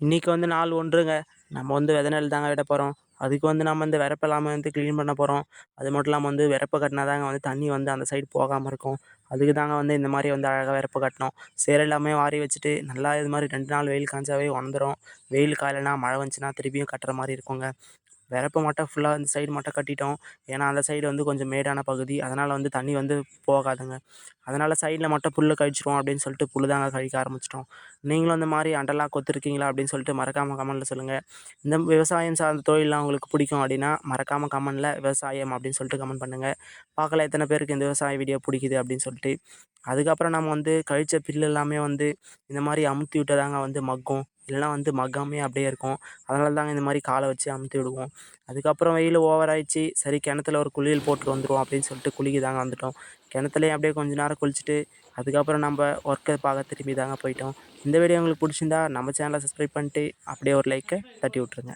இன்றைக்கி வந்து நாள் ஒன்றுங்க. நம்ம வந்து வித நெல் தாங்க விட போகிறோம் அதுக்கு வந்து நம்ம இந்த வரப்பு எல்லாமே வந்து க்ளீன் பண்ண போகிறோம் அது மட்டும் இல்லாமல் வந்து வரப்பு கட்டினா தாங்க வந்து தண்ணி வந்து அந்த சைடு போகாமல் இருக்கும். அதுக்கு தாங்க வந்து இந்த மாதிரி வந்து அழகாக வரப்பு கட்டணும். சேர் எல்லாமே வாரி வச்சுட்டு நல்லா இது மாதிரி ரெண்டு நாள் வெயில் காய்ச்சாவே உணர்ந்துடும் வெயில் காலைனா மழை வந்துச்சுன்னா திருப்பியும் கட்டுற மாதிரி இருக்குங்க. வரப்பு மட்டும் ஃபுல்லாக இந்த சைடு மட்டும் கட்டிட்டோம். ஏன்னா அந்த சைடு வந்து கொஞ்சம் மேடான பகுதி. அதனால் வந்து தண்ணி வந்து போகாதுங்க. அதனால் சைடில் மட்டும் புல்லு கழிச்சிருவோம் அப்படின்னு சொல்லிட்டு புல்லு தாங்க கழிக்க ஆரம்பிச்சிட்டோம். நீங்களும் அந்த மாதிரி அண்டலாக கொத்துருக்கீங்களா அப்படின்னு சொல்லிட்டு மறக்காமல் கமெண்ட்டில் சொல்லுங்கள் இந்த விவசாயம் சார்ந்த தொழிலெலாம் உங்களுக்கு பிடிக்கும் அப்படின்னா மறக்காமல் கமெண்டில் விவசாயம் அப்படின்னு சொல்லிட்டு கமெண்ட் பண்ணுங்கள் பார்க்கல எத்தனை பேருக்கு இந்த விவசாய வீடியோ பிடிக்குது அப்படின்னு சொல்லிட்டு. அதுக்கப்புறம் நம்ம வந்து கழித்த பில்லு எல்லாமே வந்து இந்த மாதிரி அமுத்தி விட்டதாங்க வந்து மக்கும். இல்லைனா வந்து மக்காமே அப்படியே இருக்கும். அதனால தாங்க இந்த மாதிரி காலை வச்சு அமுத்தி விடுவோம். அதுக்கப்புறம் வெயில் ஓவர் ஆயிடுச்சு. சரி கிணத்துல ஒரு குளியல் போட்டு வந்துடுவோம் அப்படின்னு சொல்லிட்டு குளிக்கு தாங்க வந்துட்டோம். கிணத்துலையும் அப்படியே கொஞ்ச நேரம் குளிச்சுட்டு அதுக்கப்புறம் நம்ம ஒர்க்கை பார்க்க திரும்பி தாங்க போயிட்டோம். இந்த வீடியோ உங்களுக்கு பிடிச்சிருந்தா நம்ம சேனலை சப்ஸ்கிரைப் பண்ணிட்டு அப்படியே ஒரு லைக்கை தட்டி விட்ருங்க